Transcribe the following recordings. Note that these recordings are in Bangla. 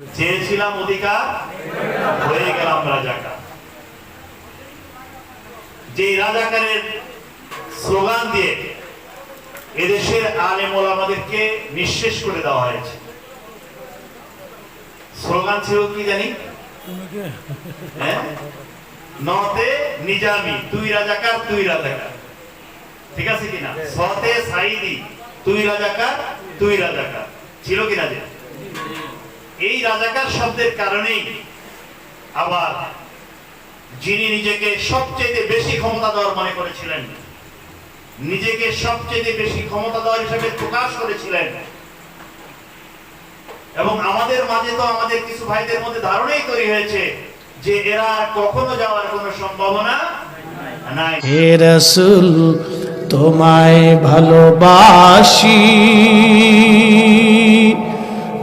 চেয়েছিলাম অধিকার, হয়ে গেলাম রাজাকার। যে রাজাকারের স্লোগান দিয়ে এদেশের আলেম ওলামাদেরকে নিঃশেষ করে দেওয়া হয়েছে। স্লোগান ছিল কি জানি? হ্যাঁ? নতে নিজামি, তুই রাজাকার তুই রাজাকার। ঠিক আছে কিনা? সতে সাইদি তুই রাজাকার তুই রাজাকার। ছিল কিনা যে? এই রাজাকার শব্দের কারণেই আবার যিনি নিজেকে সবচেয়ে বেশি ক্ষমতাধর মনে করেছিলেন, নিজেকে সবচেয়ে বেশি ক্ষমতাধর হিসেবে প্রকাশ করেছিলেন, এবং আমাদের মাঝে তো আমাদের কিছু ভাইদের মধ্যে ধারণাই তৈরি হয়েছে যে এরা আর কখনো যাওয়ার কোনো সম্ভাবনা নাই। হে রসুল, তোমায় ভালোবাসি।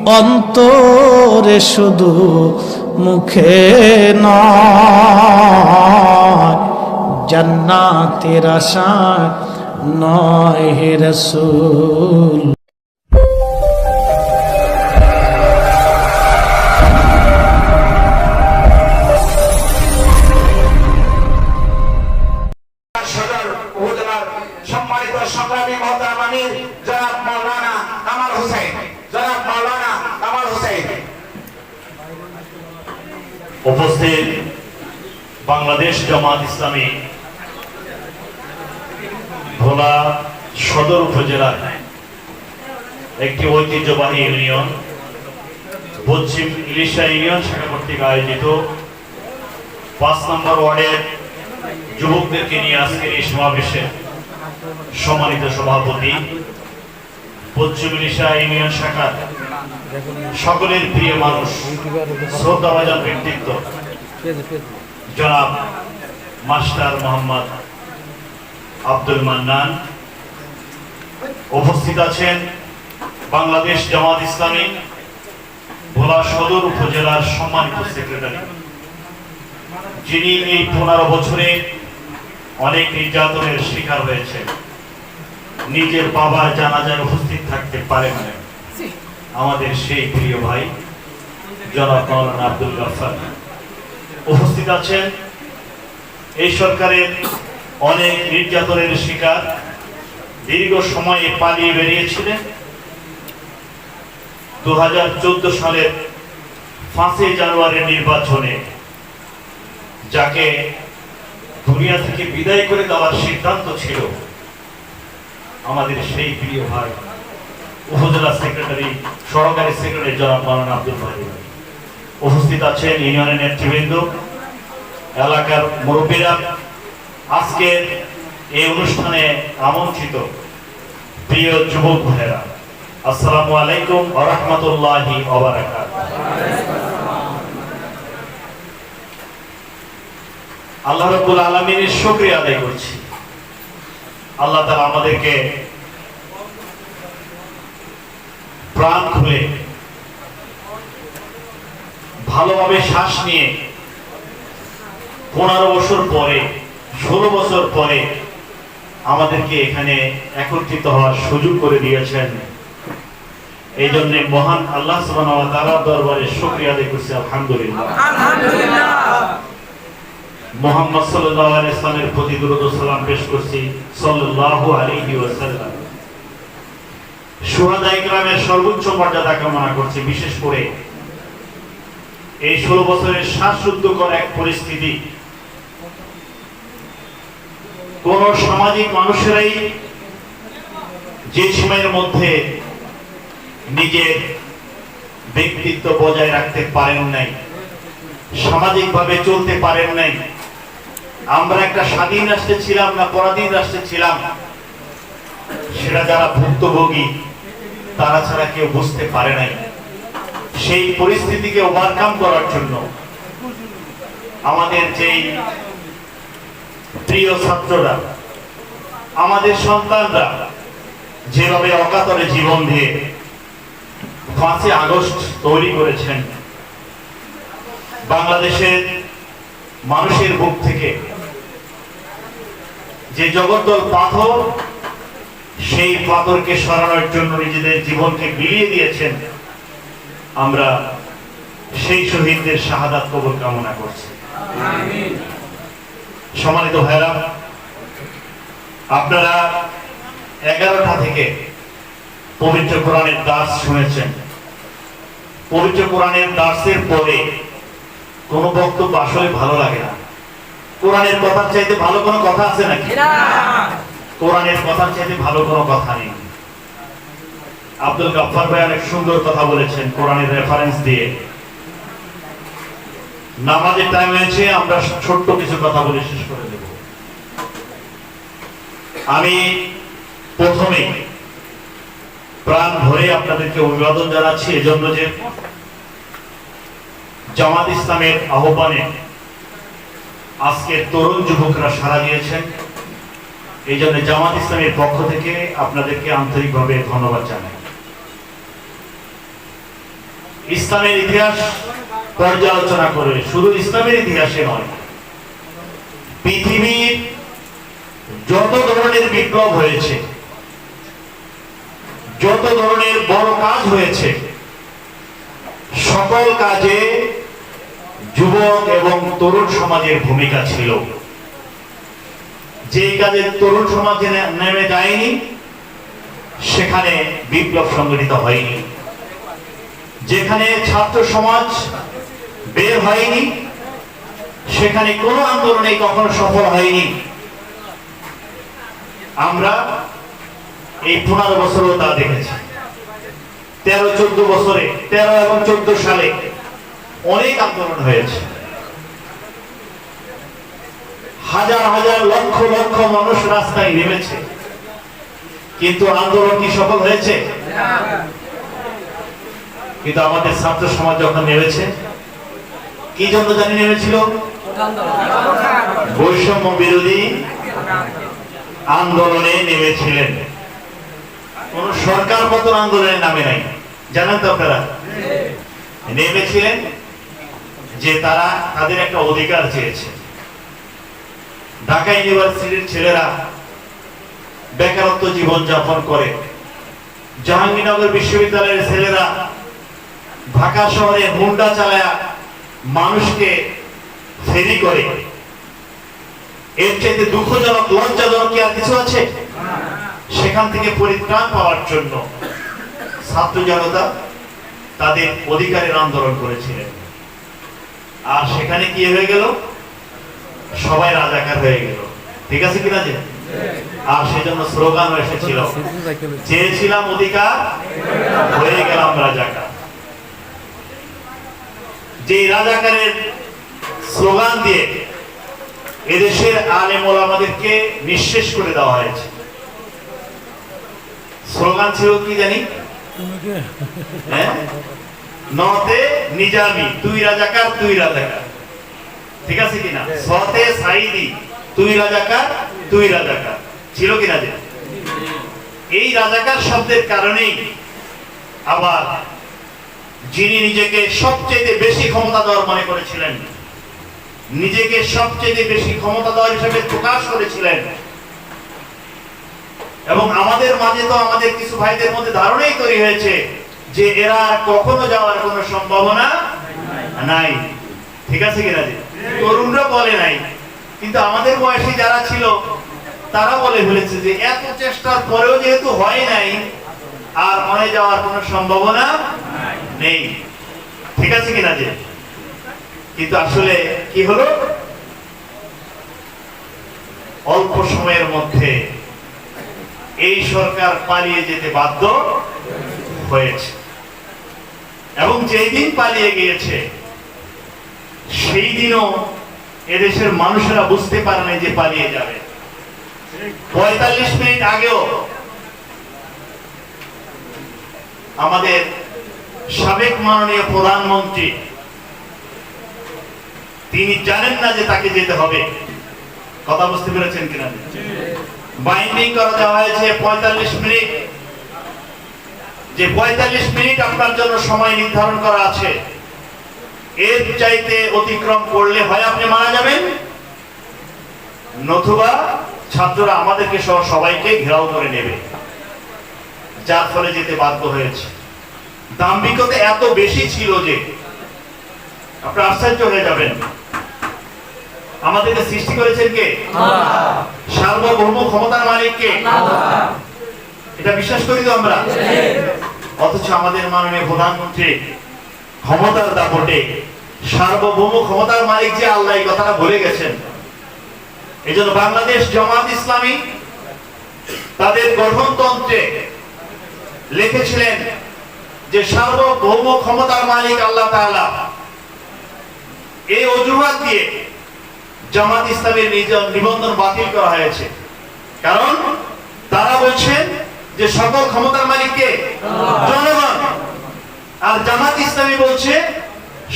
অন্তরে শুধু মুখে নয় জান্নাতের আশা নয় হে রসুল। সম্মানিত সংগ্রামী আমির জনাব উপস্থিত বাংলাদেশ জামাত ইসলামী ভোলা সদর উপজেলার একটি ঐতিহ্যবাহী ইউনিয়ন, পশ্চিম ইলিশা ইউনিয়ন শাখা কর্তৃক আয়োজিত। পাঁচ নম্বর ওয়ার্ডের যুবকদেরকে নিয়ে আজকের এই সমাবেশে সম্মানিত সভাপতি, পশ্চিম ইলিশা ইউনিয়ন শাখার সকলের প্রিয় মানুষ শ্রদ্ধাভাজন ব্যক্তিত্ব, জনাব মাস্টার মোহাম্মদ আব্দুল মান্নান। উপস্থিত আছেন বাংলাদেশ জামাত ইসলামী, ভোলা সদর উপজেলার সম্মানিত সেক্রেটারি। যিনি এই পনেরো বছরে অনেক নির্যাতনের শিকার হয়েছে নিজের বাবার জানাজায় উপস্থিত থাকতে পারেন না আমাদের সেই প্রিয় ভাই, জনাব মৌলানা আব্দুল গাফার উপস্থিত আছেন এই সরকারের অনেক নির্যাতনের শিকার, দীর্ঘ সময়ে পালিয়ে বেরিয়েছিলেন। দু হাজার চোদ্দ সালের পাঁচই জানুয়ারির নির্বাচনে যাকে দুনিয়া থেকে বিদায় করে দেওয়ার সিদ্ধান্ত ছিল, আমাদের সেই প্রিয় ভাই উপজেলা সেক্রেটারি, সহকারী সেক্রেটারি জনাব মালানা আব্দুল ভাই। উপস্থিত আছেন ইউনিয়নের নেতৃবৃন্দ, এলাকার মুরব্বীরা। আজকের এই অনুষ্ঠানে আমন্ত্রিত প্রিয় যুবক ভাইয়েরা, আসসালামু আলাইকুম ওয়া রাহমাতুল্লাহি ওয়া বারাকাতুহু আল্লাহ রাব্বুল আলামিনের শুকরিয়া আদায় করছি। আল্লাহ তাআলা আমাদেরকে প্রাণ খুলে ভালোভাবে শ্বাস নিয়ে পনেরো বছর পরে ষোলো বছর পরে আমাদেরকে এখানে একত্রিত হওয়ার সুযোগ করে দিয়েছেন। এই জন্য মহান আল্লাহ দরবারে শুকরিয়া আদায় করছি আলহামদুলিল্লাহ। মোহাম্মদ সাল্লাল্লাহু আলাইহি সাল্লামের প্রতি দরুদ সালাম পেশ করছি সাল্লাল্লাহু আলাইহি ওয়াসাল্লাম। সর্বোচ্চ মর্যাদা কামনা করছি, বিশেষ করে এই ষোলো বছরের এক পরিস্থিতি। কোন সামাজিক মানুষেরাই যে সময়ের মধ্যে নিজের ব্যক্তিত্ব বজায় রাখতে পারেন নাই, সামাজিকভাবে চলতে পারেন নাই, আমরা একটা স্বাধীন রাষ্ট্রে ছিলাম না পরাধীন রাষ্ট্রে ছিলাম, সেটা যারা ভুক্তভোগী তারা ছাড়া কেউ বুঝতে পারে নাই। সেই পরিস্থিতিকে ওভারকাম করার জন্য আমাদের যেই প্রিয় ছাত্ররা, আমাদের সন্তানরা যেভাবে অকাতরে জীবন দিয়ে পাঁচই আগস্ট তৈরি করেছেন, বাংলাদেশের মানুষের বুক থেকে যে জগদ্দল পাথর সেই পাথরকে সরানোর জন্য নিজেদের জীবনকে বিলিয়ে দিয়েছেন আমরা সেই শহীদদের শাহাদাত কবর কামনা করছি। সম্মানিত ভাইরা আপনারা এগারোটা থেকে পবিত্র কোরআনের দাস শুনেছেন। পবিত্র কোরআনের দাসের পরে কোনো বক্তব্য আসলে ভালো লাগে না। কোরআনের কথার চাইতে ভালো কোনো কথা আছে নাকি? কোরআনের কথার চাইতে ভালো কোনো কথা নেই। আব্দুল গাফফার ভাই অনেক সুন্দর কথা বলেছেন কোরআনের রেফারেন্স দিয়ে। নামাজের টাইম হয়েছে আমরা ছোট্ট কিছু কথা বলে শেষ করে দেব। আমি প্রথমে প্রাণ ভরে আপনাদেরকে অভিবাদন জানাচ্ছি, এজন্য যে জামাত ইসলামের আহ্বানে আজকে তরুণ যুবকরা সাড়া দিয়েছেন। এই জন্য জামাত ইসলামের পক্ষ থেকে আপনাদেরকে আন্তরিকভাবে ধন্যবাদ জানাই। ইসলামের ইতিহাস পর্যালোচনা করে, শুধু ইসলামের ইতিহাসে নয়, পৃথিবীর যত ধরনের বিপ্লব হয়েছে, যত ধরনের বড় কাজ হয়েছে, সকল কাজে যুবক এবং তরুণ সমাজের ভূমিকা ছিল। যে কাজে তরুণ সমাজে নেমে যায়নি, সেখানে বিপ্লব সংগঠিত হয়নি। যেখানে ছাত্র সমাজ বের হয়নি, সেখানে কোনো আন্দোলনে কখনো সফল হয়নি। আমরা এই পনেরো বছরও তা দেখেছি। তেরো, চোদ্দ বছরে, তেরো এবং চোদ্দ সালে অনেক আন্দোলন হয়েছে। হাজার হাজার লক্ষ লক্ষ মানুষ রাস্তায় নেমেছে। কিন্তু আন্দোলন কি সফল হয়েছে? কিন্তু আমাদের ছাত্র সমাজ যখন নেমেছে, কি জন্য জানি নেমেছিল? বৈষম্য বিরোধী আন্দোলনে নেমেছিলেন। কোন সরকার মতন আন্দোলনের নামে নাই। জানেন তো আপনারা? নেমেছিলেন যে তারা তাদের একটা অধিকার চেয়েছে। ঢাকা ইউনিভার্সিটির ছেলেরা বেকারত্ব জীবন যাপন করে। জাহাঙ্গীরনগর বিশ্ববিদ্যালয়ের ছেলেরা ঢাকা শহরে হুন্ডা চালায়া মানুষকে ফেরি করে। এর চাইতে দুঃখজনক লজ্জাজনক কি আর কিছু আছে? সেখান থেকে পরিত্রাণ পাওয়ার জন্য ছাত্র জনতা তাদের অধিকারের আন্দোলন করেছিলেন। আর সেখানে কি হয়ে গেল? সবাই রাজাকার হয়ে গেল। ঠিক আছে কিনা যে? আর সেজন্য স্লোগান এসেছিল। চেয়েছিলাম অধিকার, হয়ে গেলাম রাজাকার। যে রাজাকারের স্লোগান দিয়ে এদেশের আলেম আমাদেরকে নিঃশেষ করে দেওয়া হয়েছে। স্লোগান ছিল কি জানি? হ্যাঁ? নতে নিজামি তুই রাজাকার তুই রাজাকার। ঠিক আছে কিনা? সতে সাইদি, তুই রাজাকার তুই রাজাকার। ছিল কিনা যে এই রাজাকার শব্দের কারণেই আবার যিনি নিজেকে সবচেয়ে বেশি ক্ষমতা দেওয়ার মনে করেছিলেন, নিজেকে সবচেয়ে বেশি ক্ষমতা দেওয়ার হিসেবে প্রকাশ করেছিলেন, এবং আমাদের মাঝে তো আমাদের কিছু ভাইদের মধ্যে ধারণাই তৈরি হয়েছে যে এরা কখনো যাওয়ার কোনো সম্ভাবনা নাই। ঠিক আছে কিনা? তরুণরা বলে নাই। কিন্তু আমাদের বয়সী যারা ছিল, তারা বলে ফেলেছে যে এত চেষ্টার পরেও যেহেতু হয় নাই, আর মনে যাওয়ার কোনো সম্ভাবনা নেই। ঠিক আছে কিনা যে? কিন্তু আসলে কি হলো? অল্প সময়ের মধ্যে এই সরকার পালিয়ে যেতে বাধ্য হয়েছে। এবং যেই দিন পালিয়ে গিয়েছে সেই দিনও এদেশের মানুষেরা বুঝতে পারে না যে পালিয়ে যাবে। পঁয়তাল্লিশ মিনিট আগেও আমাদের সাবেক মাননীয় প্রধানমন্ত্রী, তিনি জানেন না যে তাকে যেতে হবে। কথা বুঝতে পেরেছেন কিনা? বাইন্ডিং করা দেওয়া হয়েছে পঁয়তাল্লিশ মিনিট। যে পঁয়তাল্লিশ মিনিট আপনার জন্য সময় নির্ধারণ করা আছে এর চাইতে অতিক্রম করলে হয় আপনি মারা যাবেন। নতুবা ছাত্ররা আমাদেরকে সহ সবাইকে ঘেরাও করে নেবে। যার ফলে যেতে বাধ্য হয়েছে। দাম্ভিকতা এত বেশি ছিল যে আপনারা আশ্চর্য হয়ে যাবেন। আমাদেরকে সৃষ্টি করেছেন কে? সার্বভৌম ক্ষমতার মালিক কে এটা বিশ্বাস করি তো আমরা? অথচ আমাদের মাননীয় প্রধানমন্ত্রী ক্ষমতার দাপটে, সার্বভৌম ক্ষমতার মালিক যে আল্লাহ এই কথাটা বলে গেছেন। এই জন্য বাংলাদেশ জামাত ইসলামী তাদের গঠনতন্ত্রে লিখেছিলেন যে সার্বভৌম ক্ষমতার মালিক আল্লাহ তাআলা। এই অজুহাত দিয়ে জামাত ইসলামের নিবন্ধন বাতিল করা হয়েছে। কারণ তারা বলছেন যে সকল ক্ষমতার মালিক কে জনগণ। আর জামাত ইসলামী বলছে,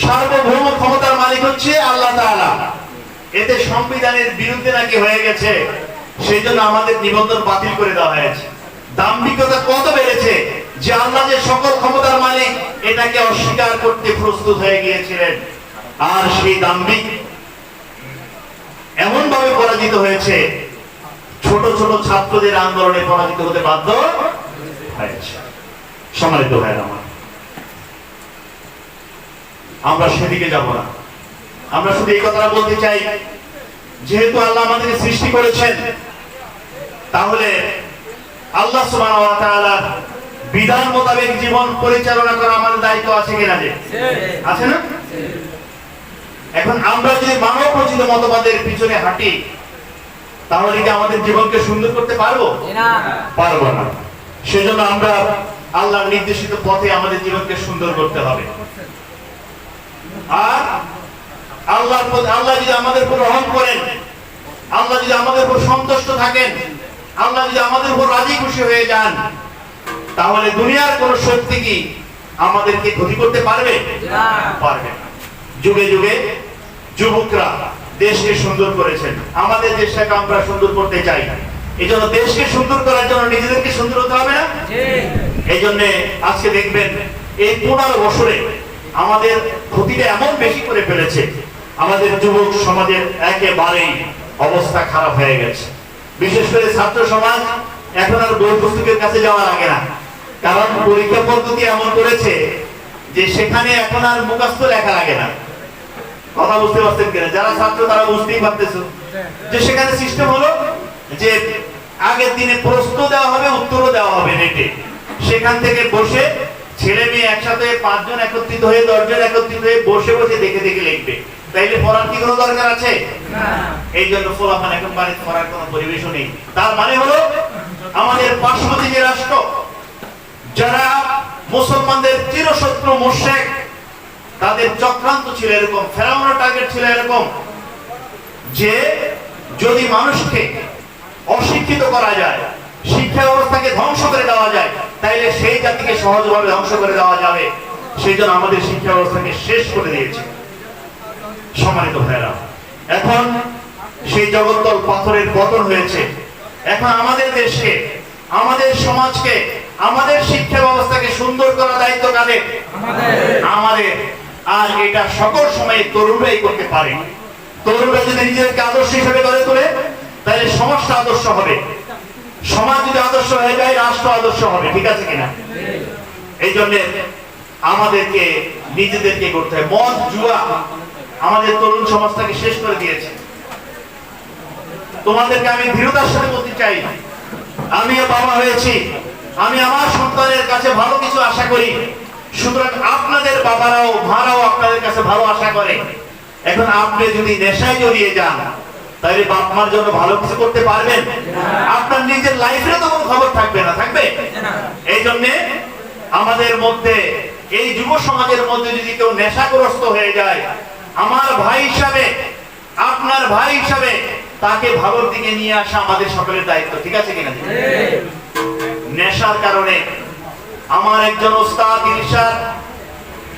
সার্বভৌম ক্ষমতার মালিক হচ্ছে আল্লাহ তাআলা। এতে সংবিধানের বিরুদ্ধে নাকি হয়ে গেছে, সেই জন্য আমাদের নিবন্ধন বাতিল করে দেওয়া হয়েছে। দাম্ভিকতা কত বেড়েছে যে আল্লাহ যে সকল ক্ষমতার মালিক, এটাকে অস্বীকার করতে প্রস্তুত হয়ে গিয়েছিলেন। আর সেই দাম্ভিক এমন ভাবে পরাজিত হয়েছে, ছোট ছোট ছাত্রদের আন্দোলনে পরাজিত হতে বাধ্য হয়েছে। সম্মানিত ভাইয়ের আমার আমরা সেদিকে যাব না। আমরা শুধু এই কথাটা বলতে চাই যেহেতু আল্লাহ আমাদেরকে সৃষ্টি করেছেন তাহলে আল্লাহ বিধান মোতাবেক জীবন পরিচালনা করা আমাদের দায়িত্ব আছে কিনা যে? আছে না? এখন আমরা যদি মানব রচিত মতবাদের পিছনে হাঁটি তাহলে কি আমাদের জীবনকে সুন্দর করতে পারব? পারব না। সেজন্য আমরা আল্লাহর নির্দেশিত পথে আমাদের জীবনকে সুন্দর করতে হবে। আর আল্লাহর আল্লাহ যদি আমাদের উপর রহম করেন আল্লাহ যদি আমাদের উপর সন্তুষ্ট থাকেন আল্লাহ যদি আমাদের উপর রাজি খুশি হয়ে যান তাহলে দুনিয়ার কোন শক্তি কি আমাদেরকে ক্ষতি করতে পারবে? পারবে যুগে যুগে যুবকরা দেশকে সুন্দর করেছেন। আমাদের দেশটাকে আমরা সুন্দর করতে চাই। এই জন্য দেশকে সুন্দর করার জন্য নিজেদেরকে সুন্দর হতে হবে না? এই জন্য আজকে দেখবেন এই পনেরো বছরে আমাদের ক্ষতিটা এমন বেশি করে ফেলেছে, আমাদের যুবক সমাজের একেবারেই অবস্থা খারাপ হয়ে গেছে। বিশেষ করে ছাত্র সমাজ এখন আর বই পুস্তকের কাছে যাওয়া লাগে না। কারণ পরীক্ষা পদ্ধতি এমন করেছে যে সেখানে এখন আর মুখস্থ লেখা লাগে না। কথা বুঝতে পারছেন কিনা? যারা ছাত্র, তারা বুঝতেই পারতেছো। যে সেখানে সিস্টেম হলো যে আগের দিনে প্রশ্ন দেওয়া হবে, উত্তরও দেওয়া হবে নেটে সেখান থেকে বসে ছেলে মেয়ে একসাথে পাঁচজন একত্রিত হয়ে দশজন একত্রিত হয়ে বসে বসে দেখে দেখে লিখবে। তাইলে পড়ার কি কোনো দরকার আছে? এই জন্য ফোলাফান এখন বাড়িতে পড়ার কোনো পরিবেশও নেই। তার মানে হলো আমাদের পার্শ্ববর্তী যে রাষ্ট্র যারা মুসলমানদের চিরশত্রু মুশেক তাদের চক্রান্ত ছিল এরকম ফেরাউনের টার্গেট ছিল এরকম যে যদি মানুষকে অশিক্ষিত করা যায় শিক্ষা ব্যবস্থাকে ধ্বংস করে দেওয়া যায়, তাইলে সেই জাতিকে সহজভাবে ধ্বংস করে দেওয়া যাবে। সেই জন্য আমাদের শিক্ষা ব্যবস্থাকে শেষ করে দিয়েছে। সম্মানিত ভাইরা এখন সেই জগত্তল পাথরের পতন হয়েছে। এখন আমাদের দেশকে, আমাদের সমাজকে, আমাদের শিক্ষা ব্যবস্থাকে সুন্দর করার দায়িত্ব কাদের? আমাদের। আর এটা সকল সময়ে তরুণরাই করতে পারে। তরুণরা যদি নিজেদেরকে আদর্শ হিসেবে গড়ে তোলে তাহলে সমাজটা আদর্শ হবে। সমাজ যদি আদর্শ হয়ে যায়, রাষ্ট্র আদর্শ হবে, ঠিক আছে কিনা? এই জন্য আমাদেরকে, নিজেদেরকে করতে হয়। মদ, জুয়া আমাদের তরুণ সমাজটাকে শেষ করে দিয়েছে। তোমাদেরকে আমি দৃঢ়তার সাথে বলতে চাই। আমিও বাবা হয়েছি। আমি আমার সন্তানের কাছে ভালো কিছু আশা করি। সুতরাং আপনাদের বাবারাও, মারাও আপনাদের কাছে ভালো আশা করে। এখন আপনি যদি নেশায় জড়িয়ে যান তাহলে বাপ মার জন্য ভালো কিছু করতে পারবেন? আপনার নিজের লাইফে তো কোনো খবর থাকবে না থাকবে? এই জন্য আমাদের মধ্যে এই যুব সমাজের মধ্যে যদি কেউ নেশাগ্রস্ত হয়ে যায় আমার ভাই হিসাবে আপনার ভাই হিসাবে তাকে ভালোর দিকে নিয়ে আসা আমাদের সকলের দায়িত্ব ঠিক আছে কিনা? নেশার কারণে আমার একজন ওস্তাদ ইরশাদ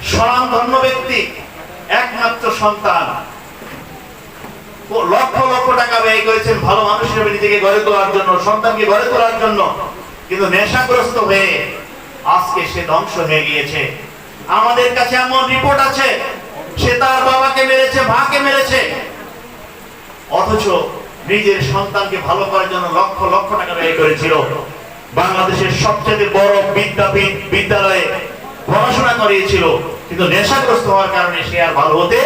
স্বনামধন্য ব্যক্তি একমাত্র সন্তান। লক্ষ লক্ষ টাকা ব্যয় করেছেন ভালো মানুষ হিসেবে নিজেকে গড়ে তোলার জন্য, সন্তানকে গড়ে তোলার জন্য। কিন্তু নেশাগ্রস্ত হয়ে আজকে সে ধ্বংস হয়ে গিয়েছে। আমাদের কাছে এমন রিপোর্ট আছে, সে তার বাবাকে মেরেছে ভাকে মেরেছে। অথচ নিজের সন্তানকে ভালো করার জন্য লক্ষ লক্ষ টাকা ব্যয় করেছিল। বাংলাদেশের সবচেয়ে বড় বিদ্যাপীঠ বিদ্যালয়ে পড়াশোনা করিয়েছিল। কিন্তু নেশাগ্রস্ত হওয়ার কারণে সে আর ভালো হতে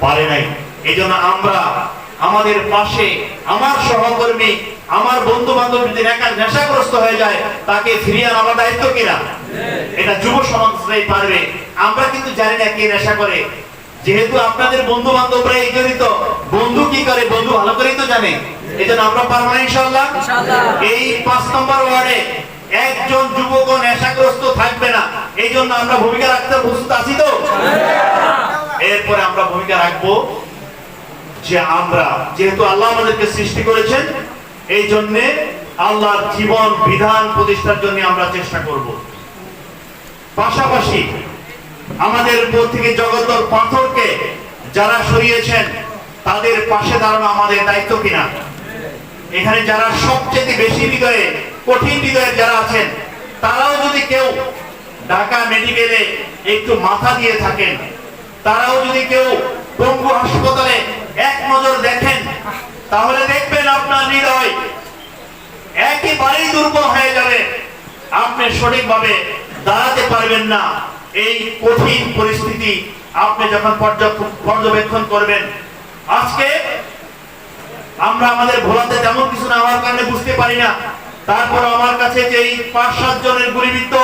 পারে নাই। এই আমরা আমাদের পাশে আমার সহকর্মী আমার বন্ধু বান্ধব যদি নেশা- নেশাগ্রস্ত হয়ে যায় তাকে ফিরিয়ে আনা আমার দায়িত্ব কিনা এটা যুব সমাজটাই পারবে। আমরা কিন্তু জানি না কে নেশা করে। যেহেতু আপনাদের বন্ধু বান্ধবরা এই জড়িত বন্ধু কি করে বন্ধু ভালো করেই তো জানে। এই জন্য আমরা পারব না ইনশাল্লাহ এই পাঁচ নম্বর ওয়ার্ডে একজন যুবক নেশাগ্রস্ত থাকবে না। এই জন্য আমরা ভূমিকা রাখতে প্রস্তুত আছি তো? এরপরে আমরা ভূমিকা রাখব। যে আমরা, যেহেতু আল্লাহ আমাদেরকে সৃষ্টি করেছেন, এই জন্য আল্লাহর জীবন বিধান প্রতিষ্ঠার জন্য আমরা চেষ্টা করব। পাশাপাশি আমাদের উপর থেকে জগতর পাথরকে যারা সরিয়েছেন, তাদের পাশে দাঁড়ানো আমাদের দায়িত্ব কিনা? এখানে যারা সবচেয়ে বেশি হৃদয়ে, কঠিন হৃদয়ের যারা আছেন, তারাও যদি কেউ ঢাকা মেডিকেলে একটু মাথা দিয়ে থাকেন, তারাও যদি কেউ পঙ্গু হাসপাতালে এক নজর দেখেন, তাহলে দেখবেন আপনার হৃদয় একেবারেই দুর্বল হয়ে যাবে। আপনি সঠিকভাবে দাঁড়াতে পারবেন না। এই কঠিন পরিস্থিতি আপনি যখন পর্যবেক্ষণ- করবেন, আজকে আমরা আমাদের ভোলাতে তেমন কিছু না হওয়ার কারণে বুঝতে পারি না। তারপর আমার কাছে যে এই পাঁচ, সাত জনের গুলিবিদ্ধ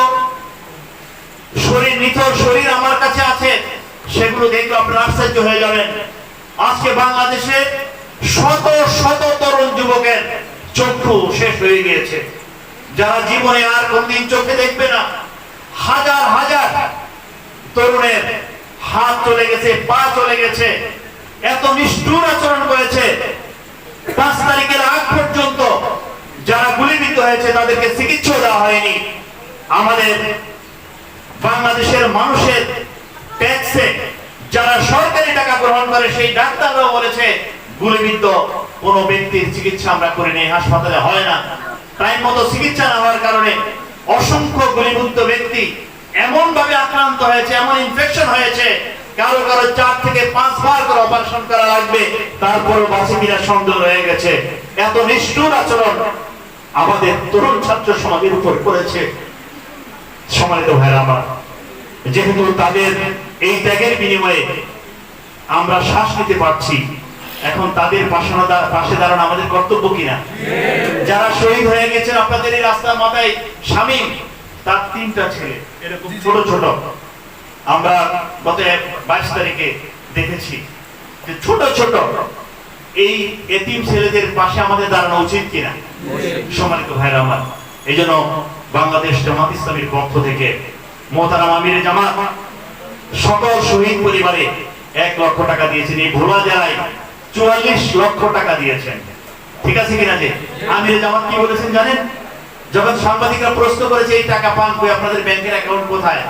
শরীর, নিথর শরীর আমার কাছে আছে, সেগুলো দেখলে আপনারা আশ্চর্য হয়ে যাবেন। আজকে বাংলাদেশে শত শত তরুণ যুবকের চক্ষু শেষ হয়ে গিয়েছে। যারা জীবনে আর কোনদিন চোখে দেখবে না, হাজার হাজার তরুণের হাত চলে গেছে, পা চলে গেছে, এত নিষ্ঠুর আচরণ করেছে। পাঁচ তারিখের আগ পর্যন্ত যারা গুলিবিদ্ধ হয়েছে, তাদেরকে চিকিৎসা দেওয়া হয়নি। আমাদের বাংলাদেশের মানুষের ট্যাক্সে যারা সরকারি টাকা গ্রহণ করে সেই ডাক্তাররাও বলেছে, গুলিবিদ্ধ কোন ব্যক্তির চিকিৎসা আমরা করি নেই হাসপাতালে হয় না। টাইম মতো চিকিৎসা না হওয়ার কারণে অসংখ্য গুলিবিদ্ধ ব্যক্তি এমন ভাবে আক্রান্ত হয়েছে, এমন ইনফেকশন হয়েছে, কারও কারও চার থেকে পাঁচ বার করে অপারেশন করা লাগবে, তারপরও বাঁচে কিনা সন্দেহ রয়ে গেছে। এত নিষ্ঠুর আচরণ আমাদের তরুণ ছাত্র সমাজের উপর করেছে। সম্মানিত ভাইরা আমার, যেহেতু তাদের এই ত্যাগের বিনিময়ে আমরা শ্বাস নিতে পারছি। এখন তাদের পাশে দাঁড়ানো আমাদের কর্তব্য কিনা? যারা শহীদ হয়ে গেছেন, আপনাদের এই রাস্তার মাথায় স্বামী, তার তিনটা ছেলে, এরকম ছোট ছোট। আমরা গত বাইশ তারিখে দেখেছি যে ছোট ছোট। এই এতিম ছেলেদের পাশে আমাদের দাঁড়ানো উচিত কিনা? সম্মানিত ভাইরা আমার এই জন্য বাংলাদেশ জামাত ইসলামীর পক্ষ থেকে মোহতারাম আমির জামাত, সকল শহীদ পরিবারে এক লক্ষ টাকা দিয়েছেন, এই ভোলা জেলায় চুয়াল্লিশ লক্ষ টাকা দিয়েছেন। ঠিক আছে কিনা যে? আমির জামাত কি বলেছেন জানেন? যখন সাংবাদিকরা প্রশ্ন করেছে, এই টাকা পান কই? আপনাদের ব্যাংকের অ্যাকাউন্ট কোথায়?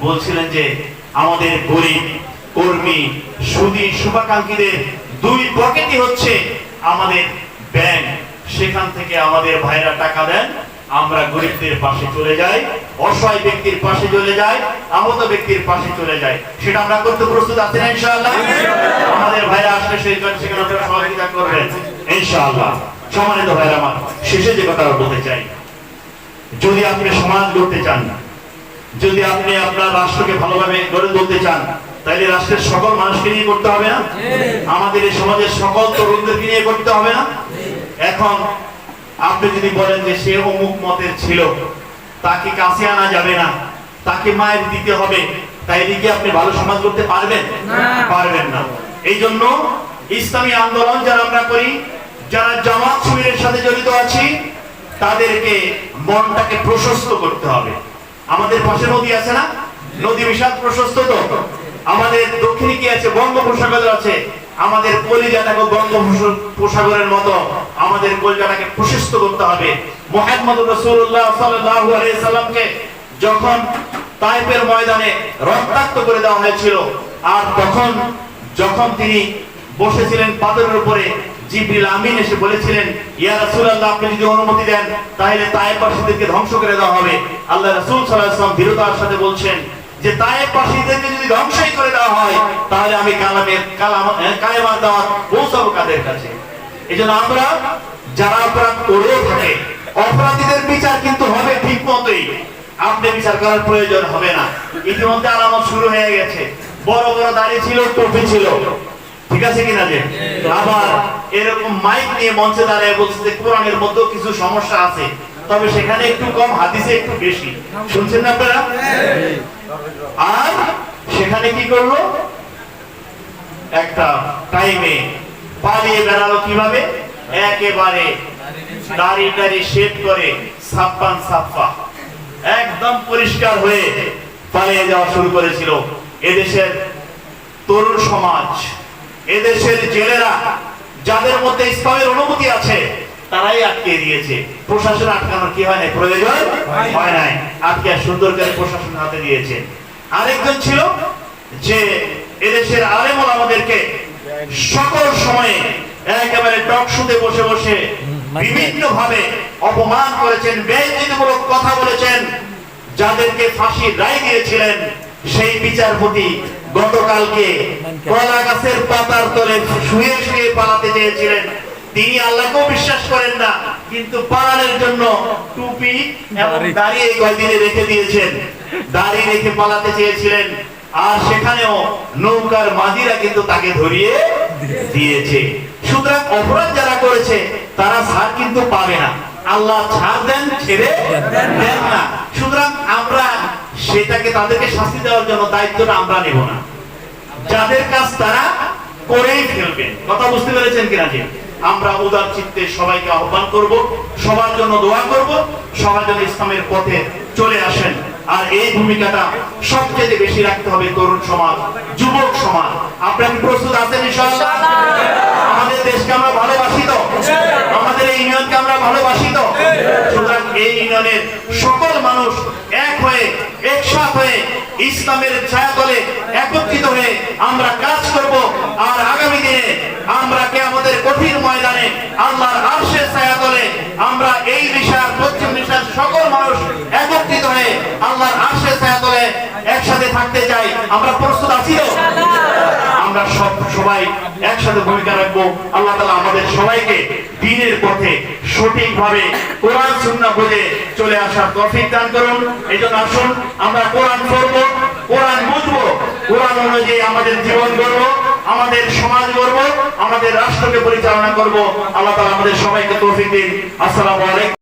বলছিলেন যে, আমাদের গরিব, কর্মী, সুদী, শুভাকাঙ্ক্ষীদের দুই পকেটই হচ্ছে আমাদের ব্যাংক। সেখান থেকে আমাদের ভাইরা টাকা দেন আমরা গরিবদের পাশে চলে যাই অসহায় ব্যক্তির পাশে চলে যাই আহত ব্যক্তির পাশে চলে যাই। সেটা আমরা করতে প্রস্তুত আছি না ইনশাআল্লাহ? আমাদের ভাইরা আসলে সেই জন্য সেখানে আপনারা সহযোগিতা করবেন ইনশাআল্লাহ। সম্মানিত ভাইরা আমার শেষে যে কথা বলতে চাই যদি আপনি সমাজ গড়তে চান যদি আপনি আপনার রাষ্ট্রকে ভালোভাবে গড়ে তুলতে চান তাহলে রাষ্ট্রের সকল মানুষকে নিয়ে করতে হবে না? আমাদের এই সমাজের সকল তরুণদেরকে নিয়ে করতে হবে না? এখন আপনি যদি বলেন যে সে অমুক মতের ছিল তাকে কাছে আনা যাবে না তাকে মায়ের দিতে হবে তাই কি আপনি ভালো সমাজ করতে পারবেন? পারবেন না। এই জন্য ইসলামী আন্দোলন যারা আমরা করি যারা জামাত শিবিরের সাথে জড়িত আছি তাদেরকে মনটাকে প্রশস্ত করতে হবে। আমাদের পাশে নদী আছে না? নদী বিশাল প্রশস্ত তো? আমাদের দক্ষিণে কি আছে? বঙ্গোপসাগর আছে। আমাদের কলিজাটাকে বঙ্গোপসাগরের মতো আমাদের কলিজাটাকে প্রশস্ত করতে হবে। মোহাম্মদ রসুল্লাহ সাল্লামকে যখন তাইপের ময়দানে রক্তাক্ত করে দেওয়া হয়েছিল, আর তখন যখন তিনি বসেছিলেন পাথরের উপরে, জিবরিল আমিন এসে বলেছিলেন, ইয়া আপনি যদি অনুমতি দেন, তাহলে ধ্বংস করে দেওয়া হবে। আল্লাহ রাসূল সাল্লাল্লাহু আলাইহি ওয়াসাল্লাম সাথে বলছেন, যে তায়েববাসীদেরকে যদি ধ্বংসই করে দেওয়া হয়, তাহলে আমি কালামের, কালাম কালেমার দাওয়াত পৌঁছাবো কাদের কাছে? এজন্য আমরা যারা অপরাধ করেও থাকে, অপরাধীদের বিচার কিন্তু হবে ঠিক মতোই। আপনি বিচার করার প্রয়োজন হবে না। ইতিমধ্যে আলামত শুরু হয়ে গেছে। বড় বড় দাড়ি ছিল, টুপি ছিল। ঠিক আছে কিনা যে? আবার এরকম মাইক নিয়ে মঞ্চে দাঁড়িয়ে বলছে যে, কোরআনের মধ্যেও কিছু সমস্যা আছে। তবে সেখানে একটু কম, হাদিসে একটু বেশি। শুনছেন না আপনারা? আর সেখানে কি করল? একটা টাইমে পালিয়ে বেড়ালো কীভাবে? একেবারে দাড়ি দাড়ি শেভ করে সাপ্পান সাপ্পা একদম পরিষ্কার হয়ে পালিয়ে যাওয়া শুরু করেছিল। এদেশের তরুণ সমাজ এদেশের জেলেরা যাদের মধ্যে ইসলামের অনুভূতি আছে তারাই আটকে দিয়েছে। প্রশাসন আটকানোর কি হয় না প্রয়োজন হয় নাই। আটকে সুন্দর করে প্রশাসন হাতে দিয়েছে। আরেকজন ছিল যে এদেশের আলেমল আমাদেরকে সকল সময়ে একেবারে টক শুতে বসে বসে বিভিন্ন ভাবে অপমান করেছেন বেঞ্জিতমূলক কথা বলেছেন। যাদেরকে ফাঁসির রায় দিয়েছিলেন সেই বিচারপতি গতকালকে কলা গাছের পাতার তলে শুয়ে শুয়ে পালাতে চেয়েছিলেন। তিনি আল্লাহকেও বিশ্বাস করেন না কিন্তু পালানোর জন্য টুপি এবং দাড়ি। এই কয়দিনে রেখে দিয়েছেন। দাঁড়িয়ে রেখে পালাতে চেয়েছিলেন। আর সেখানেও নৌকার মাঝিরা কিন্তু তাকে ধরিয়ে দিয়েছে। সুতরাং অপরাধ যারা করেছে, তারা ছাড় কিন্তু পাবে না। আল্লাহ ছাড় দেন, ছেড়ে দেন না। সুতরাং আমরা সেটাকে তাদেরকে শাস্তি দেওয়ার জন্য দায়িত্বটা আমরা নেব না। যাদের কাজ তারা করেই ফেলবেন কথা বুঝতে পেরেছেন কিনা যে আমরা উদার চিত্তে সবাইকে আহ্বান করব, সবার জন্য দোয়া করব, সবার জন্য ইসলামের পথে চলে আসেন। আর এই ভূমিকাটা সবচেয়ে বেশি রাখতে হবে তরুণ সমাজ যুবক সমাজ। আপনারা কি প্রস্তুত আছেন ইনশাআল্লাহ? আমাদের দেশকে আমরা ভালোবাসি তো? আমাদের এই ইউনিয়নকে আমরা ভালোবাসি তো? সুতরাং এই ইউনিয়নের সকল মানুষ এক হয়ে একসাথ হয়ে ইসলামের ছায়াতলে একত্রিত হয়ে আমরা কাজ করব। আর আগামী দিনে আমরা কে আমাদের কঠিন ময়দানে আল্লাহর আরশের ছায়াতলে আমরা এই দিশার পশ্চিম দিশার সকল মানুষ একত্রিত হয়ে আল্লাহর আরশের ছায়াতলে একসাথে থাকতে চাই। আমরা প্রস্তুত আছি তো? আমরা সব সবাই একসাথে ভূমিকা রাখব। আল্লাহ তালা আমাদের সবাইকে দিনের পথে সঠিকভাবে কোরআন সুন্নাহ বুঝে চলে আসার তৌফিক দান করুন। এই জন্য আসুন আমরা কোরআন পড়ব কোরআন বুঝব কোরআন অনুযায়ী আমাদের জীবন গড়ব আমাদের সমাজ গড়ব আমাদের রাষ্ট্রকে পরিচালনা করব। আল্লাহ তালা আমাদের সবাইকে তৌফিক দিন। আসসালামু আলাইকুম।